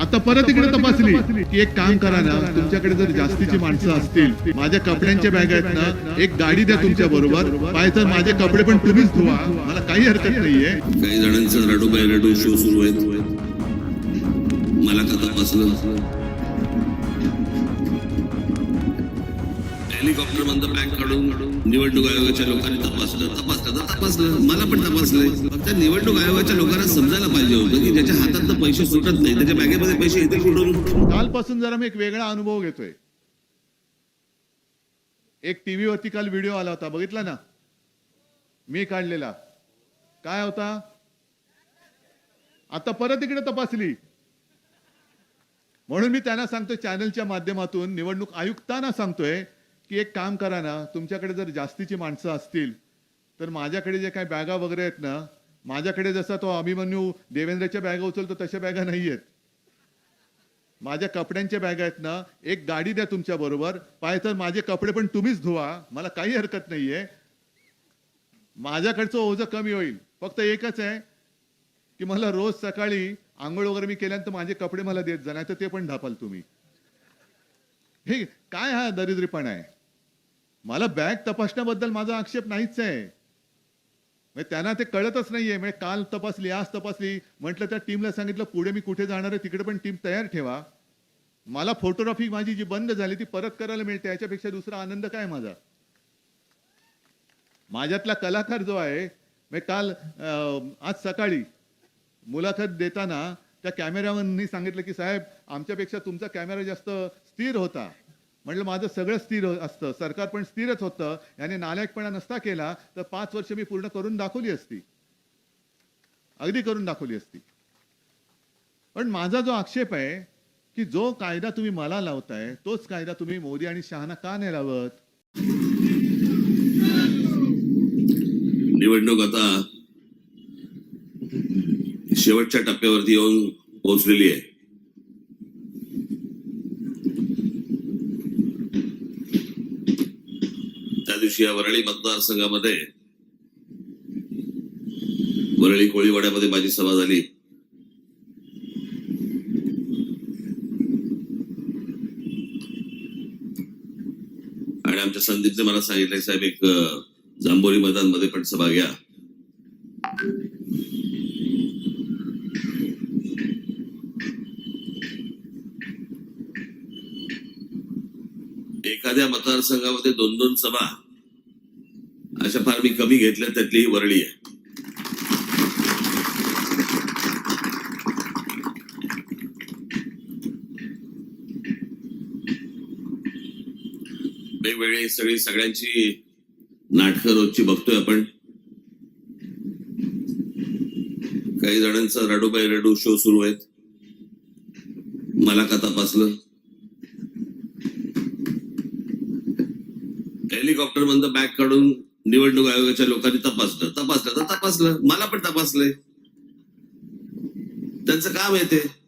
आता परत इकडे तपासली. की एक काम करा ना तुमच्याकडे जर जास्तीची माणसं असतील माझ्या कपड्यांच्या बॅग आहेत ना एक गाडी द्या तुमच्या बरोबर. पाहिजे तर माझे कपडे पण तुम्हीच धुवा. मला काही हरकत नाहीये. काही जणांचं रडू बाय रडू शो सुरू आहेत. मला का तपासलं? हेलिकॉप्टर मधलं पॅक काढून निवडणूक आयोगाच्या लोकांनी तपासलं तपासलं तर तपासलं. मला पण तपासलंय. फक्त निवडणूक आयोगाच्या लोकांना समजायला पाहिजे होतं की ज्याच्या हातात पैसे सुटत नाही त्याच्या बॅगेमध्ये पैसे येतील कुठून? कालपासून जरा मी एक वेगळा अनुभव घेतोय. एक टीव्ही वरती काल व्हिडिओ आला होता बघितला ना? मी काढलेला. काय होता? आता परत इकडे तपासली. म्हणून मी त्यांना सांगतोय चॅनलच्या माध्यमातून निवडणूक आयुक्तांना सांगतोय की एक काम करा ना तुमच्याकडे जर जास्तीची माणसं असतील तर माझ्याकडे जे काही बॅगा वगैरे आहेत ना माझ्याकडे जसा तो अभिमन्यू देवेंद्रच्या बॅगा उचलतो तशा बॅगा नाही आहेत माझ्या कपड्यांच्या बॅगा आहेत ना एक गाडी द्या तुमच्या बरोबर पाहिजे तर माझे कपडे पण तुम्हीच धुवा मला काही हरकत नाहीये. माझ्याकडचं ओझं कमी होईल फक्त एकच आहे की मला रोज सकाळी आंघोळ वगैरे मी केल्यानंतर माझे कपडे मला देत जा नाही तर ते पण ढापाल तुम्ही. हे काय हा दरिद्रीपणा आहे? मला बॅग तपासण्याबद्दल माझा आक्षेप नाहीच आहे. म्हणजे त्यांना ते कळतच नाहीये. म्हणजे काल तपासली आज तपासली. म्हटलं त्या टीमला सांगितलं पुढे मी कुठे जाणार आहे तिकडे पण टीम तयार ठेवा. मला फोटोग्राफी माझी जी बंद झाली ती परत करायला मिळते. याच्यापेक्षा दुसरा आनंद काय माझा? माझ्यातला कलाकार जो आहे मी काल आज सकाळी मुलाखत देताना त्या कॅमेऱ्यावरनी सांगितलं की साहेब आमच्यापेक्षा तुमचा कॅमेरा जास्त स्थिर होता. म्हटलं माझं सगळं स्थिर असतं. सरकार पण स्थिरच होतं. याने नालायकपणा नसता केला तर पाच वर्ष मी पूर्ण करून दाखवली असती. अगदी करून दाखवली असती. पण माझा जो आक्षेप आहे की जो कायदा तुम्ही मला लावताय तोच कायदा तुम्ही मोदी आणि शहाना का नाही लावत? निवडणूक आता शेवटच्या टप्प्यावरती येऊन पोहोचलेली आहे. त्या दिवशी या वरळी मतदारसंघामध्ये वरळी कोळीवाड्यामध्ये माझी सभा झाली. आणि आमच्या संदीपने मला सांगितलंय साहेब एक अं, जांभोरी मैदानमध्ये पण सभा घ्या. एखाद्या मतदारसंघामध्ये दोन दोन सभा अशा फार मी कमी घेतल्या त्यातली ही वरळी आहे. वेगवेगळी सगळी सगळ्यांची नाटकं रोजची बघतोय आपण. काही जणांचा रडू बाय रडू शो सुरू आहेत. मला का तपासलं? हेलिकॉप्टर मधलं बॅग काढून निवडणूक आयोगाच्या लोकांनी तपासलं तपासलं तर तपासलं. मला पण तपासलंय. त्यांचं काम आहे ते.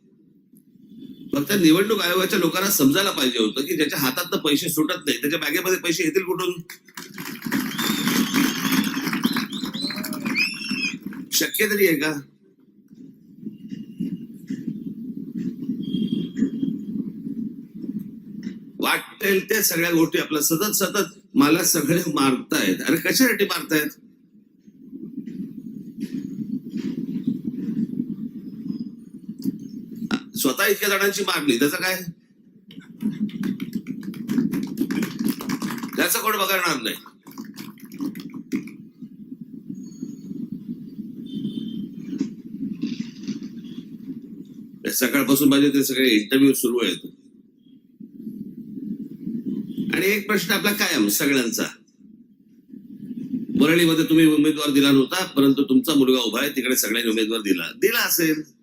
फक्त निवडणूक आयोगाच्या लोकांना समजायला पाहिजे होतं की ज्याच्या हातात पैसे सुटत नाही त्याच्या बॅगेमध्ये पैसे येतील कुठून? शक्य तरी आहे का? त्या सगळ्या गोष्टी आपल्या सतत सतत मला सगळे मारतायत. अरे कशासाठी मारतायत? स्वतः इतक्या जणांची मारली त्याचं काय? त्याचं कोण बघणार नाही. सकाळपासून माझे ते सगळे इंटरव्ह्यू सुरू आहेत. आणि एक प्रश्न आपला कायम सगळ्यांचा. बरळीमध्ये तुम्ही उमेदवार दिला नव्हता परंतु तुमचा मुलगा उभा आहे तिकडे सगळ्यांनी उमेदवार दिला. दिला असेल.